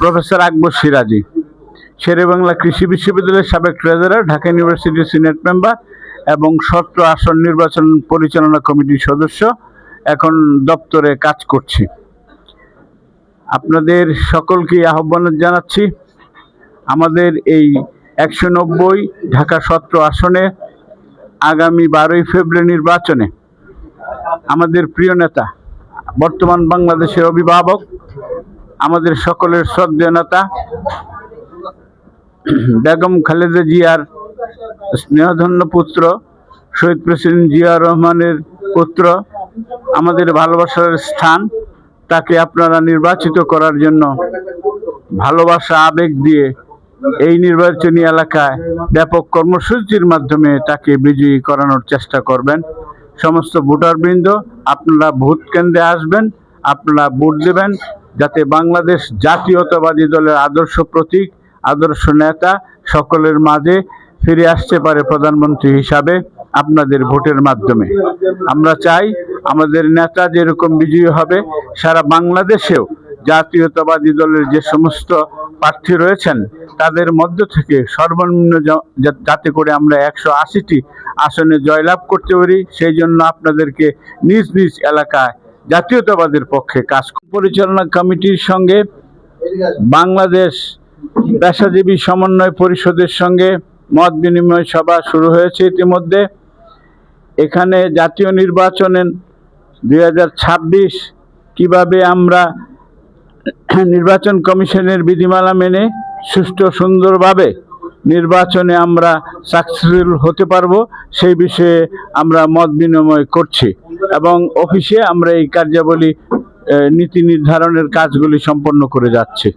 Professor আকবর সিরাজি, শেরে বাংলা কৃষি বিশ্ববিদ্যালয়ের সাবেক ট্রেজারার ঢাকা ইউনিভার্সিটির সিনেট মেম্বার এবং সত্র আসন নির্বাচন পরিচালনা কমিটির সদস্য, এখন দপ্তরে কাজ করছি। আপনাদের সকলকে আহ্বান জানাচ্ছি, আমাদের এই একশো নব্বই ঢাকা সত্র আসনে আগামী বারোই ফেব্রুয়ারি নির্বাচনে আমাদের প্রিয় নেতা, বর্তমান বাংলাদেশের অভিভাবক আমাদের সকলের শ্রদ্ধেয় নেতা বেগম খালেদা জিয়ার স্নেহধন্য পুত্র, শহীদ প্রেসিডেন্ট জিয়া রহমানের পুত্র, আমাদের ভালোবাসার স্থান, তাকে আপনারা নির্বাচিত করার জন্য ভালোবাসা, আবেগ দিয়ে এই নির্বাচনী এলাকায় ব্যাপক কর্মসূচির মাধ্যমে তাকে বিজয়ী করানোর চেষ্টা করবেন। সমস্ত ভোটারবৃন্দ, আপনারা ভোট কেন্দ্রে আসবেন, আপনারা ভোট দেবেন। যাতে বাংলাদেশ জাতীয়তাবাদী দলের আদর্শ প্রতীক, আদর্শ নেতা সকলের মাঝে ফিরে আসতে পারে প্রধানমন্ত্রী হিসাবে আপনাদের ভোটের মাধ্যমে। আমরা চাই আমাদের নেতা যেরকম বিজয়ী হবে, সারা বাংলাদেশেও জাতীয়তাবাদী দলের যে সমস্ত প্রার্থী রয়েছেন, তাদের মধ্য থেকে সর্বনিম্ন যাতে করে আমরা একশো আশিটি আসনে জয়লাভ করতে পারি, সেই জন্য আপনাদেরকে নিজ নিজ এলাকায় জাতীয়তাবাদের পক্ষে কাজ পরিচালনা কমিটির সঙ্গে বাংলাদেশ পেশাজীবী সমন্বয় পরিষদের সঙ্গে মত বিনিময় সভা শুরু হয়েছে ইতিমধ্যে। এখানে জাতীয় নির্বাচনে দুই কীভাবে আমরা নির্বাচন কমিশনের বিধিমালা মেনে সুষ্ঠু সুন্দরভাবে নির্বাচনে আমরা সাকসেসফুল হতে পারব, সেই বিষয়ে আমরা মত বিনিময় করছি। এবং অফিসে আমরা এই কার্যাবলী নীতি নির্ধারণের কাজগুলি সম্পন্ন করে যাচ্ছি।